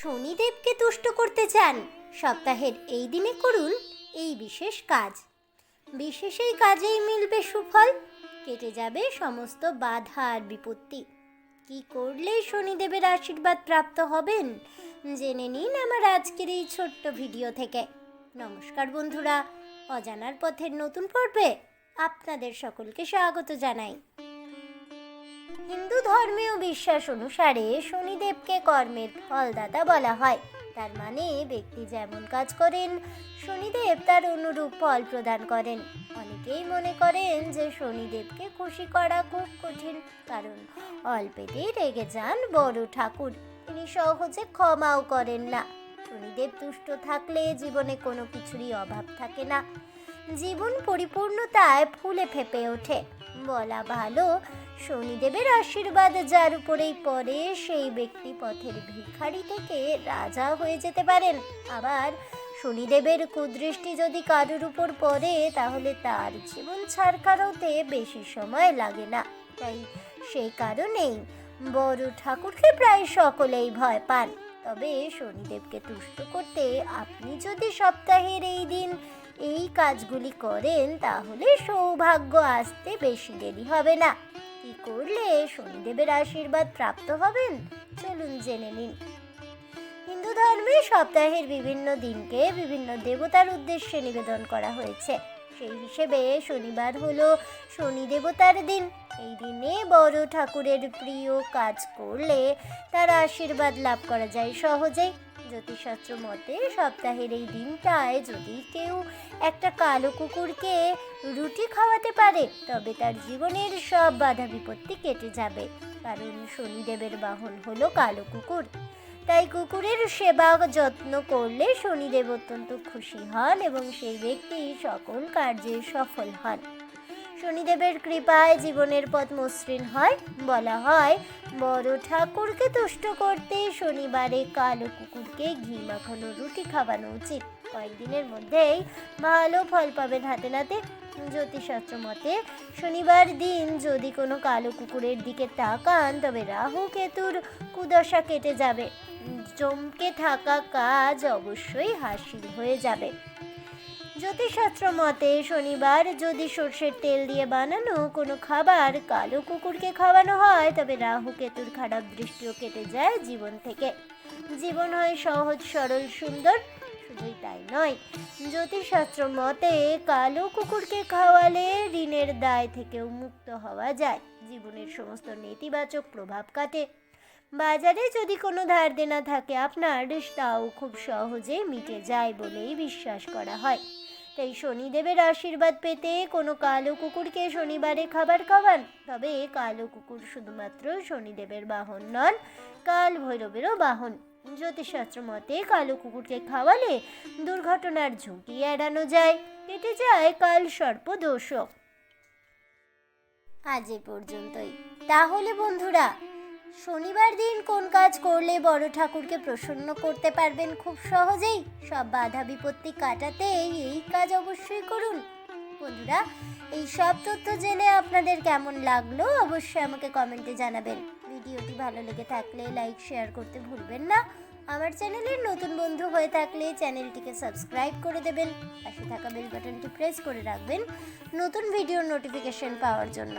শনিদেবকে তুষ্ট করতে চান। সপ্তাহের এই দিনে করুন এই বিশেষ কাজ। বিশেষ এই কাজেই মিলবে সুফল, কেটে যাবে সমস্ত বাধা আর বিপত্তি। কি করলে শনিদেবের আশীর্বাদ প্রাপ্ত হবেন, জেনে নিন আমার আজকের এই ছোট্ট ভিডিও থেকে। নমস্কার বন্ধুরা, অজানার পথের নতুন পর্বে আপনাদের সকলকে স্বাগত জানাই। হিন্দু ধর্মীয় বিশ্বাস অনুসারে শনিদেবকে কর্মের ফলদাতা বলা হয়। তার মানে ব্যক্তি যেমন কাজ করেন, শনিদেব তার অনুরূপ ফল প্রদান করেন। অনেকেই মনে করেন যে শনিদেবকে খুশি করা খুব কঠিন, কারণ অল্পেতেই রেগে যান বড় ঠাকুর। তিনি সহজে ক্ষমাও করেন না। শনিদেব তুষ্ট থাকলে জীবনে কোনো কিছুরই অভাব থাকে না। জীবন পরিপূর্ণতায় ফুলে ফেপে ওঠে। বলা ভালো, শনিদেবের আশীর্বাদ যার উপরেই পড়ে, সেই ব্যক্তি পথের ভিখারি থেকে রাজা হয়ে যেতে পারেন। আবার শনিদেবের কুদৃষ্টি যদি কারোর উপর পড়ে, তাহলে তার জীবন ছাড়কারোতে বেশি সময় লাগে না। তাই সেই কারণেই বড় ঠাকুরকে প্রায় সকলেই ভয় পান। তবে শনিদেবকে তুষ্ট করতে আপনি যদি সপ্তাহের এই দিন এই কাজগুলি করেন, তাহলে সৌভাগ্য আসতে বেশি দেরি হবে না। কি করলে শনিদেবের আশীর্বাদ প্রাপ্ত হবেন? চলুন জেনে নিন। হিন্দু ধর্মে সপ্তাহের বিভিন্ন দিনকে বিভিন্ন দেবতার উদ্দেশ্যে নিবেদন করা হয়েছে। সেই হিসেবে শনিবার হলো শনি দেবতার দিন। এই দিনে বড় ঠাকুরের প্রিয় কাজ করলে তার আশীর্বাদ লাভ করা যায় সহজেই। জ্যোতিষশাস্ত্র মতে সপ্তাহের এই দিনটায় যদি কেউ একটা কালো কুকুরকে রুটি খাওয়াতে পারে, তবে তার জীবনের সব বাধা বিপত্তি কেটে যাবে। কারণ শনিদেবের বাহন হলো কালো কুকুর। তাই কুকুরের সেবা যত্ন করলে শনিদেব অত্যন্ত খুশি হন এবং সেই ব্যক্তি সকল কার্যে সফল হন। শনিদেবের কৃপায় জীবনের পথ মসৃণ হয়। বলা হয়, বড় ঠাকুরকে তুষ্ট করতে শনিবারে কালো কুকুরকে ঘি মাখানো, রুটি খাওয়ানো উচিত। কয়েকদিনের মধ্যেই ভালো ফল পাবেন হাতে নাতে। জ্যোতিষশাস্ত্র মতে, শনিবার দিন যদি কোনো কালো কুকুরের দিকে তাকান, তবে রাহু কেতুর কুদশা কেটে যাবে। চমকে থাকা কাজ অবশ্যই হাসিল হয়ে যাবে। জ্যোতিষশাস্ত্র মতে, শনিবার যদি সর্ষের তেল দিয়ে বানানো কোনো খাবার কালো কুকুরকে খাওয়ানো হয়, তবে রাহু কেতুর খারাপ দৃষ্টিও কেটে যায় জীবন থেকে। জীবন হয় সহজ, সরল, সুন্দর, শুধুই তাই নয়। জ্যোতিষশাস্ত্র মতে, কালো কুকুরকে খাওয়ালে ঋণের দায় থেকেও মুক্ত হওয়া যায়। জীবনের সমস্ত নেতিবাচক প্রভাব কাটে। বাজারে যদি কোনো ধার দেনা থাকে আপনার, তাও খুব সহজে মিটে যায় বলেই বিশ্বাস করা হয়। তাই শনিদেবের আশীর্বাদ পেতে কোনো কালো কুকুরকে শনিবারে খাবার খাওয়ান। তবে কালো কুকুর শুধুমাত্র শনিদেবের বাহন নন কাল ভৈরবেরও বাহন। জ্যোতিষশাস্ত্র মতে কালো কুকুরকে খাওয়ালে দুর্ঘটনার ঝুঁকি এড়ানো যায়, কেটে যায় কাল সর্প দোষও। আজ এ পর্যন্তই। তাহলে বন্ধুরা শনিবার দিন কোন কাজ করলে বড় ঠাকুরকে প্রসন্ন করতে পারবেন খুব সহজেই। সব বাধা বিপত্তি কাটাতে এই কাজ অবশ্যই করুন। বন্ধুরা, এই সব তথ্য জেনে আপনাদের কেমন লাগল অবশ্যই আমাকে কমেন্টে জানাবেন। ভিডিওটি ভালো লেগে থাকলে লাইক, শেয়ার করতে ভুলবেন না। আমার চ্যানেলের নতুন বন্ধু হয়ে থাকলে চ্যানেলটিকে সাবস্ক্রাইব করে দেবেন। পাশে থাকা বেল বাটনটি প্রেস করে রাখবেন নতুন ভিডিওর নোটিফিকেশন পাওয়ার জন্য।